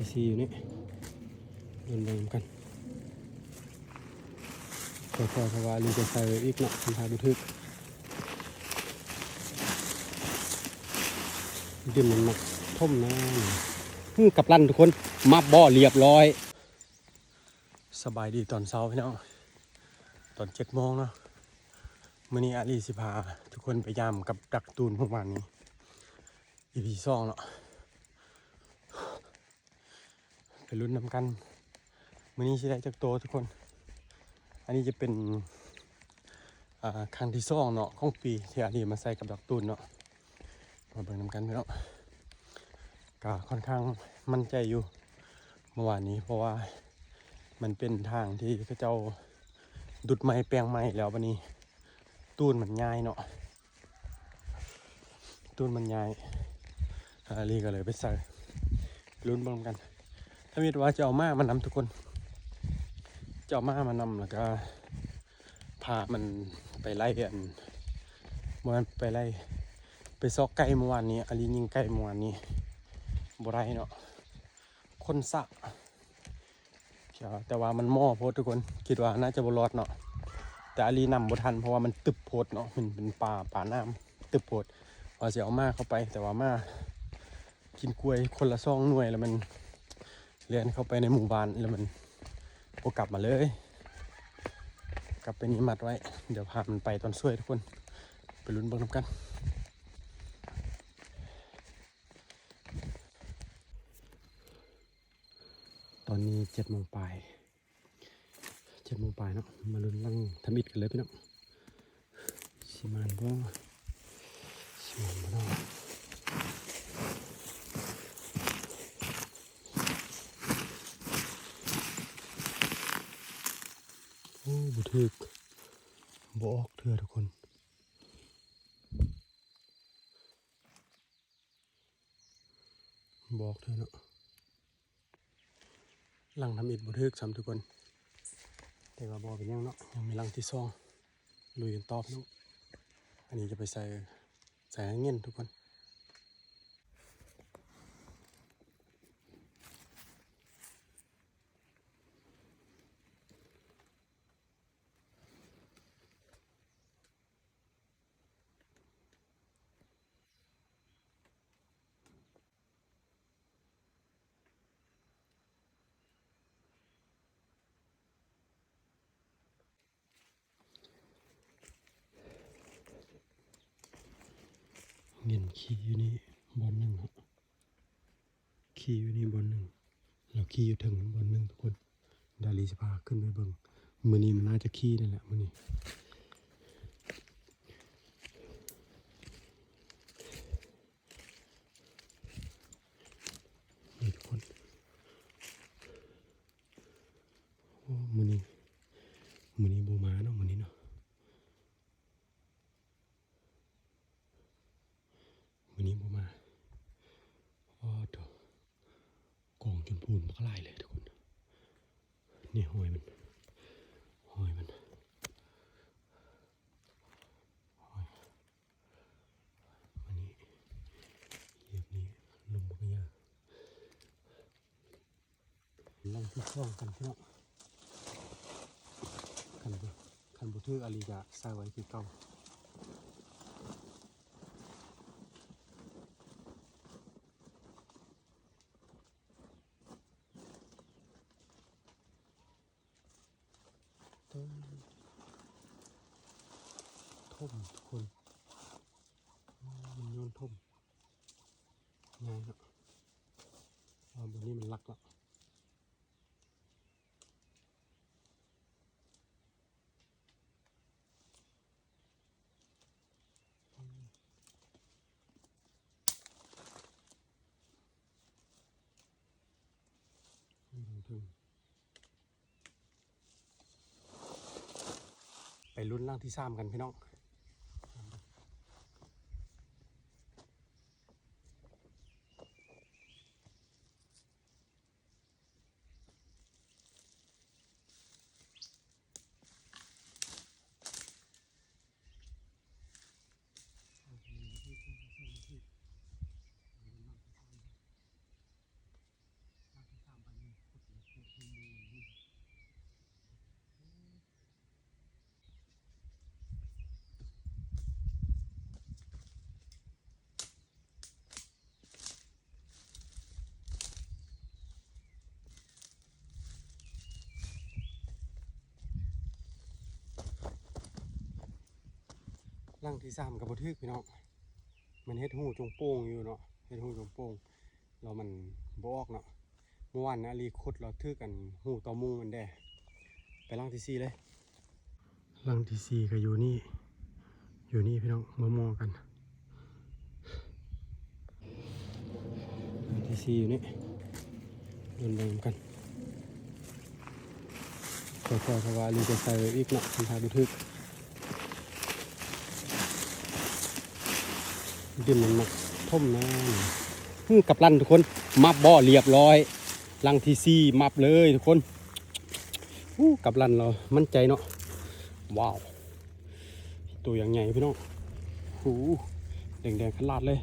ที่สี่อยู่นี่เดินเดินกันค่อยๆเพราะว่าลีจะใส่อีกเนาะทำทางบันทึกดินมันมาท่มนะอื้อกับลั่นทุกคน มาบ่อเรียบร้อย สบายดีตอนเช้าพี่น้องตอนเจ็ดโมงเนาะมื่อนี้อาลีสิพาทุกคนไปยามกับดักตูนเมื่อวานนี้ EP สองเนาะ ไปลุ้นนำกันมื่อนี้สิได้จากโตทุกคน อันนี้จะเป็นครั้งที่สองเนาะของปีที่อาลีมาใส่กับดักตูนเนาะมาเบิ่งนำกันพี่น้องก็ค่อนข้างมั่นใจอยู่เมื่อวานนี้เพราะว่ามันเป็นทางที่เขาเจ้าดุดไม้แปลงไม้แล้ววันนี้ ตูนมันง่ายเนาะตูนมันง่ายอาลีก็เลยไปใส่ลุ้นบ้างกัน ถ้ามีว่าจะเอามามานำทุกคนจะเอามามานำแล้วก็พามันไปไล่อันเมื่อวานไปไล่ไปซอกไก่เมื่อวานนี้อลียิงไก่เมื่อวานนี้บไรเนาะคนสะแต่ว่ามันหม้อโพดทุกคนคิดว่าน่าจะบรอดเนาะแต่อาลีนำบทันเพราะว่ามันตึบโพดเนาะมันเป็นป่าป่าน้ำตึบโพดว่าจะเอามาเข้าไป แต่ว่ามากินกล้วยคนละซองหน่วยแล้วมัน เลียนเข้าไปในหมู่บ้านแล้วมันโกลับมาเลย กลับไปนี่มัดไว้ เดี๋ยวพามันไปตอนช่วยทุกคน ไปลุ้นเบิ่งน้ำกัน ตอนนี้เจ็ดโมงปลายเจ็ดโมงปลายเนาะมาลุ้นลังทำอิดกันเลยพี่น้องสิมานบ่สิมานบ่เนาะ ทึกบอกเถื่อทุกคนบอกเธอเนาะลังทำอิฐบุทึกซ้ำทุกคน แต่ว่าบอเป็นยังเนาะยังมีลังที่ซองลุยกันตอบเนาะอันนี้จะไปใส่ใส่เงี้ยนทุกคน เงียนขี่อยู่นี่บอลหนึ่งครับขี่อยู่นี่บอลหนึ่งเราขี่อยู่ถึงบอลหนึ่งทุกคนดาลีจะพาขึ้นไปเบิงมือนี้มันน่าจะขี่นั่นแหละมือนี้นี่ทุกคนโอ้มือนี้มือนี้บูมาเนาะมือนี้เนาะมือนี้บูมาโอ้โถกองจน พูนบักลายเลยทุกคน นี่หอยมันหอยมันหอยมันนี่เหยียบนี้ลมบักเยอะลองที่ช่องกันพี่น้องคันบุคันบุทืออาลีกะใส่ไว้คือเก่า ต้นท่มทุกคนมันโยนท่มง่ายนาะอ๋อบนนี้มันลักล้วไม่ถึง ไปลุ้นร่างที่สามกันพี่น้อง ลังที่สามกับบทึกพี่น้องมันเฮ็ดหูจงโป่งอยู่เนาะเฮ็ดหูจงโป่งเรามันบออกเนาะเมื่อวานนะรีคุดเราทึกกันหูต่อมุงมันแด่ไปลังที่สี่เลยลังที่สี่ก็อยู่นี่ อยู่นี่พี่น้องมามองกันลังที่สี่อยู่นี่เดินไปกันค่อยๆเพราะว่ารีจะใส่ไว้อีกเนาะทำทางบทึก ดินมันมาท่มน้ำกับลันทุกคน มับบ่อเรียบร้อย ลังทีซีมับเลยทุกคนอู้กับลันเรา มั่นใจเนาะ ว้าว ตัวอย่างใหญ่พี่น้องหูแดงๆขลาดเลย